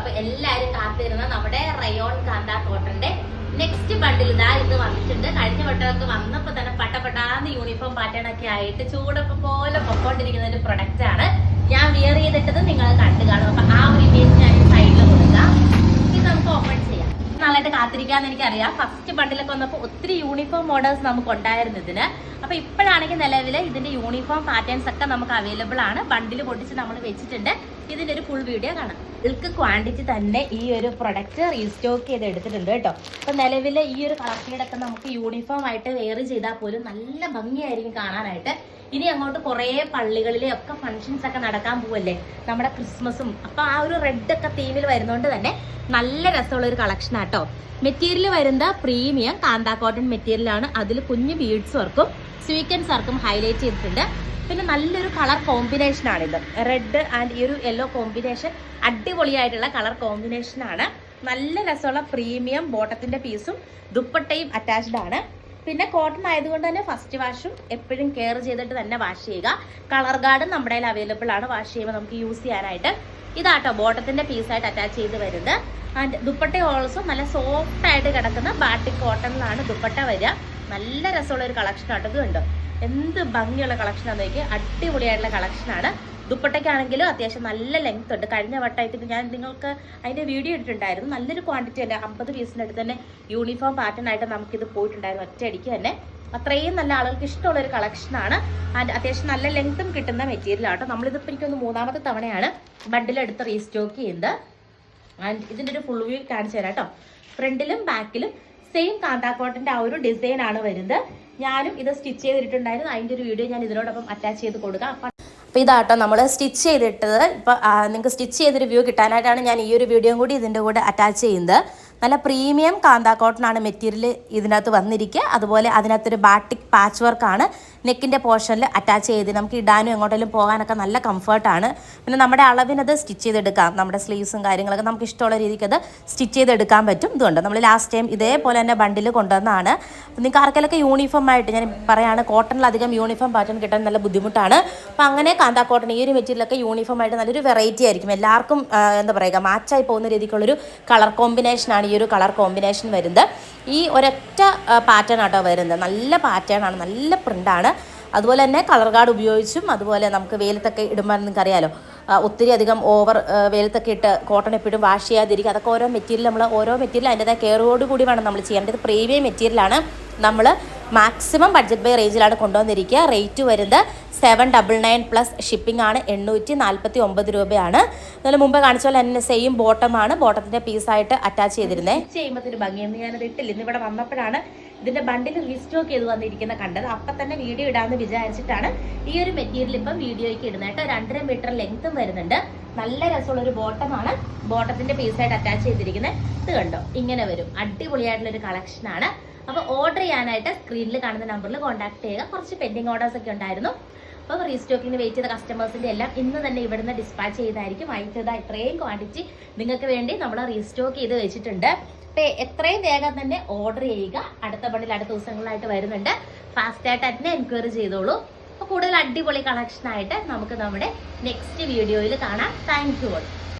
അപ്പൊ എല്ലാരും കാത്തിരുന്ന നമ്മുടെ റയോൺ കാന്ത കോട്ടന്റെ നെക്സ്റ്റ് ബണ്ടിൽ ഇതാ ഇന്ന് വന്നിട്ടുണ്ട്. കഴിഞ്ഞ വട്ടമൊക്കെ വന്നപ്പോ തന്നെ പട്ടപ്പെട്ടാന്ന് യൂണിഫോം പാറ്റേൺ ഒക്കെ ആയിട്ട് ചൂടൊക്കെ പോലെ പൊക്കോണ്ടിരിക്കുന്ന ഒരു പ്രൊഡക്റ്റ് ആണ്. ഞാൻ വിയർ ചെയ്തിട്ടത് നിങ്ങൾ കണ്ടു കാണും അപ്പൊ ആ ഒരു ഇമേജ് ഞാൻ സൈഡിൽ കൊടുക്കാം ഇത് നമുക്ക് ഓപ്പൺ ചെയ്യാം നാളായിട്ട് കാത്തിരിക്കാന്ന് എനിക്കറിയാം. ഫസ്റ്റ് ബണ്ടിലൊക്കെ വന്നപ്പോൾ ഒത്തിരി യൂണിഫോം മോഡൽസ് നമുക്ക് ഉണ്ടായിരുന്നു ഇതിന്. അപ്പൊ ഇപ്പോഴാണെങ്കിൽ നിലവിൽ ഇതിന്റെ യൂണിഫോം പാറ്റേൺസ് ഒക്കെ നമുക്ക് അവൈലബിൾ ആണ്. ബണ്ടിൽ പൊട്ടിച്ച് നമ്മൾ വെച്ചിട്ടുണ്ട്. ഇതിന്റെ ഒരു ഫുൾ വീഡിയോ കാണാം. ഇൾക്ക് ക്വാണ്ടിറ്റി തന്നെ ഈ ഒരു പ്രൊഡക്റ്റ് റീസ്റ്റോക്ക് ചെയ്ത് എടുത്തിട്ടുണ്ട് കേട്ടോ. അപ്പൊ നിലവിൽ ഈ ഒരു കളക്ഷനിലൊക്കെ നമുക്ക് യൂണിഫോം ആയിട്ട് വെയർ ചെയ്താൽ പോലും നല്ല ഭംഗിയായിരിക്കും കാണാനായിട്ട്. ഇനി അങ്ങോട്ട് കുറേ പള്ളികളിലെ ഒക്കെ ഫങ്ഷൻസ് ഒക്കെ നടക്കാൻ പോവല്ലേ? നമ്മുടെ ക്രിസ്മസും. അപ്പൊ ആ ഒരു റെഡ് ഒക്കെ തീമിൽ വരുന്നോണ്ട് തന്നെ നല്ല രസമുള്ള ഒരു കളക്ഷൻ ആട്ടോ മെറ്റീരിയൽ വരുന്ന പ്രീമിയം കാന്താ കോട്ടൺ മെറ്റീരിയലാണ് അതിൽ കുഞ്ഞു ബീഡ്സ് വർക്കും സ്വീക്കൻസ് വർക്കും ഹൈലൈറ്റ് ചെയ്തിട്ടുണ്ട്. പിന്നെ നല്ലൊരു കളർ കോമ്പിനേഷൻ ആണിത് റെഡ് ആൻഡ് ഈ ഒരു യെല്ലോ കോമ്പിനേഷൻ അടിപൊളിയായിട്ടുള്ള കളർ കോമ്പിനേഷൻ ആണ്. നല്ല രസമുള്ള പ്രീമിയം ബോട്ടത്തിന്റെ പീസും ദുപ്പട്ടയും അറ്റാച്ച്ഡ് ആണ്. പിന്നെ കോട്ടൺ ആയതുകൊണ്ട് തന്നെ ഫസ്റ്റ് വാഷും എപ്പോഴും കെയർ ചെയ്തിട്ട് തന്നെ വാഷ് ചെയ്യുക. കളർ ഗാർഡ് നമ്മുടെ കയ്യിൽ അവൈലബിൾ ആണ്. വാഷ് ചെയ്യുമ്പോൾ നമുക്ക് യൂസ് ചെയ്യാനായിട്ട് ഇതാട്ടോ ബോട്ടത്തിന്റെ പീസായിട്ട് അറ്റാച്ച് ചെയ്ത് വരുന്നത്. ആൻഡ് ദുപ്പട്ട ഓൾസോ നല്ല സോഫ്റ്റ് ആയിട്ട് കിടക്കുന്ന ബാട്ടിക് കോട്ടണിലാണ് ദുപ്പട്ട വരിക. നല്ല രസമുള്ള ഒരു കളക്ഷൻ ഇത് കണ്ടോ? എന്ത് ഭംഗിയുള്ള കളക്ഷൻ ആണെന്ന് നോക്കി അടിപൊളിയായിട്ടുള്ള കളക്ഷനാണ് ദുപ്പട്ടയ്ക്കാണെങ്കിലും അത്യാവശ്യം നല്ല ലെങ്ത് ഉണ്ട്. കഴിഞ്ഞ വട്ടമായിട്ട് ഞാൻ നിങ്ങൾക്ക് അതിന്റെ വീഡിയോ ഇട്ടിട്ടുണ്ടായിരുന്നു. നല്ലൊരു ക്വാണ്ടിറ്റി അല്ല? അമ്പത് പീസിന്റെ അടുത്ത് തന്നെ യൂണിഫോം പാറ്റേൺ ആയിട്ട് നമുക്കിത് പോയിട്ടുണ്ടായിരുന്നു ഒറ്റയടിക്ക് തന്നെ. അത്രയും നല്ല ആളുകൾക്ക് ഇഷ്ടമുള്ള ഒരു കളക്ഷനാണ് ആൻഡ് അത്യാവശ്യം നല്ല ലെങ്ത്തും കിട്ടുന്ന മെറ്റീരിയൽ ആട്ടോ നമ്മളിതിപ്പോൾ എനിക്കൊന്ന് മൂന്നാമത്തെ തവണയാണ് ബണ്ടിലെടുത്ത് റീസ്റ്റോക്ക് ചെയ്യുന്നത്. ആൻഡ് ഇതിന്റെ ഒരു ഫുൾ വ്യൂ കാണിച്ചു തരാം കേട്ടോ. ഫ്രണ്ടിലും ബാക്കിലും സെയിം കാന്താക്കോട്ടിന്റെ ആ ഒരു ഡിസൈൻ ആണ് വരുന്നത്. ഞാനും ഇത് സ്റ്റിച്ച് ചെയ്തിട്ടുണ്ടായിരുന്നു. അതിന്റെ ഒരു വീഡിയോ ഞാൻ ഇതിനോടൊപ്പം അറ്റാച്ച് ചെയ്ത് കൊടുക്കാം. അപ്പോൾ ഇതാട്ടോ നമ്മൾ സ്റ്റിച്ച് ചെയ്തിട്ടത്. ഇപ്പോൾ നിങ്ങൾക്ക് സ്റ്റിച്ച് ചെയ്തൊരു വ്യൂ കിട്ടാനായിട്ടാണ് ഞാൻ ഈ ഒരു വീഡിയോയും കൂടി ഇതിന്റെ കൂടെ അറ്റാച്ച് ചെയ്യുന്നത്. നല്ല പ്രീമിയം കാന്താ കോട്ടൺ ആണ് മെറ്റീരിയൽ ഇതിനകത്ത് വന്നിരിക്കുക. അതുപോലെ അതിനകത്തൊരു ബാട്ടിക് പാച്ച് വർക്കാണ് നെക്കിന്റെ പോർഷനിൽ അറ്റാച്ച് ചെയ്ത് നമുക്ക് ഇടാനും എങ്ങോട്ടെങ്കിലും പോകാനൊക്കെ നല്ല കംഫർട്ടാണ് പിന്നെ നമ്മുടെ അളവിനത് സ്റ്റിച്ച് ചെയ്തെടുക്കാം. നമ്മുടെ സ്ലീവ്സും കാര്യങ്ങളൊക്കെ നമുക്ക് ഇഷ്ടമുള്ള രീതിക്ക് അത് സ്റ്റിച്ച് ചെയ്തെടുക്കാൻ പറ്റും. ഇതുകൊണ്ട് നമ്മൾ ലാസ്റ്റ് ടൈം ഇതേപോലെ തന്നെ ബണ്ടിൽ കൊണ്ടുവന്നതാണ്. നിങ്ങൾക്ക് ആർക്കെങ്കിലൊക്കെ യൂണിഫോം ആയിട്ട് ഞാൻ പറയുകയാണ് കോട്ടണിൽ അധികം യൂണിഫോം പാറ്റേൺ കിട്ടാൻ നല്ല ബുദ്ധിമുട്ടാണ്. അപ്പോൾ അങ്ങനെ കാന്താ കോട്ടൺ ഈ ഒരു മെറ്റീരിയലൊക്കെ യൂണിഫോം ആയിട്ട് നല്ലൊരു വെറൈറ്റി ആയിരിക്കും. എല്ലാവർക്കും എന്താ പറയുക മാച്ചായി പോകുന്ന രീതിക്കുള്ളൊരു കളർ കോമ്പിനേഷനാണ് ഈ ഒരു കളർ കോമ്പിനേഷൻ വരുന്നത്. ഈ ഒരൊറ്റ പാറ്റേൺ ആട്ടോ വരുന്നത്. നല്ല പാറ്റേൺ ആണ് നല്ല പ്രിന്റാണ് അതുപോലെ തന്നെ കളർ കാർഡ് ഉപയോഗിച്ചും അതുപോലെ നമുക്ക് വെയിലത്തൊക്കെ ഇടുമ്പോൾ നിങ്ങൾക്ക് അറിയാലോ ആ, ഒത്തിരി അധികം ഓവർ വെയിലത്തൊക്കെ ഇട്ട് കോട്ടൺ എപ്പോഴും വാഷ് ചെയ്യാതിരിക്കുക. അതൊക്കെ ഓരോ മെറ്റീരിയൽ നമ്മൾ ഓരോ മെറ്റീരിയൽ അതിന്റെതായ കെയറോട് കൂടി വേണം നമ്മൾ ചെയ്യേണ്ടത്. പ്രീമിയം മെറ്റീരിയലാണ്. നമ്മൾ മാക്സിമം ബഡ്ജറ്റ് ബൈ റേഞ്ചിലാണ് കൊണ്ടുവന്നിരിക്കുക. റേറ്റ് വരുന്നത് seven double nine plus shipping ആണ്. എണ്ണൂറ്റി നാൽപ്പത്തി ഒമ്പത് രൂപയാണ്. അതുപോലെ മുമ്പ് കാണിച്ച പോലെ തന്നെ സെയിം ബോട്ടമാണ് ബോട്ടത്തിന്റെ പീസായിട്ട് അറ്റാച്ച് ചെയ്തിരുന്നത് ചെയ്യുമ്പോൾ ഭംഗിയെന്ന് ഞാനത് ഇട്ടില്ല. ഇന്ന് ഇവിടെ വന്നപ്പോഴാണ് ഇതിന്റെ ബണ്ടിൽ റീസ്റ്റോക്ക് ചെയ്ത് വന്നിരിക്കുന്ന കണ്ടത്. അപ്പൊ തന്നെ വീഡിയോ ഇടാന്ന് വിചാരിച്ചിട്ടാണ് ഈ ഒരു മെറ്റീരിയൽ ഇപ്പം വീഡിയോയ്ക്ക് ഇടുന്നത് കേട്ടോ. രണ്ടര മീറ്റർ ലെങ്ത്തും വരുന്നുണ്ട്. നല്ല രസമുള്ള ഒരു ബോട്ടമാണ് ബോട്ടത്തിന്റെ പീസായിട്ട് അറ്റാച്ച് ചെയ്തിരിക്കുന്നത്. ഇത് കണ്ടോ? ഇങ്ങനെ വരും. അടിപൊളിയായിട്ടുള്ള ഒരു കളക്ഷൻ ആണ് അപ്പൊ ഓർഡർ ചെയ്യാനായിട്ട് സ്ക്രീനിൽ കാണുന്ന നമ്പറിൽ കോൺടാക്ട് ചെയ്യുക. കുറച്ച് പെൻഡിങ് ഓർഡേഴ്സ് ഒക്കെ ഉണ്ടായിരുന്നു. അപ്പോൾ റീസ്റ്റോക്കിന് വെയിറ്റ് ചെയ്ത കസ്റ്റമേഴ്സിന്റെ എല്ലാം ഇന്ന് തന്നെ ഇവിടുന്ന് ഡിസ്പാച്ച് ചെയ്തായിരിക്കും. അയച്ചത് ഇത്രയും ക്വാണ്ടിറ്റി നിങ്ങൾക്ക് വേണ്ടി നമ്മൾ റീസ്റ്റോക്ക് ചെയ്ത് വെച്ചിട്ടുണ്ട്. അപ്പോൾ എത്രയും വേഗം തന്നെ ഓർഡർ ചെയ്യുക. അടുത്ത പണിൽ അടുത്ത ദിവസങ്ങളിലായിട്ട് വരുന്നുണ്ട്. ഫാസ്റ്റായിട്ട് തന്നെ എൻക്വയറി ചെയ്തോളൂ. അപ്പോൾ കൂടുതൽ അടിപൊളി കളക്ഷൻ ആയിട്ട് നമുക്ക് നമ്മുടെ നെക്സ്റ്റ് വീഡിയോയിൽ കാണാം. Thank you all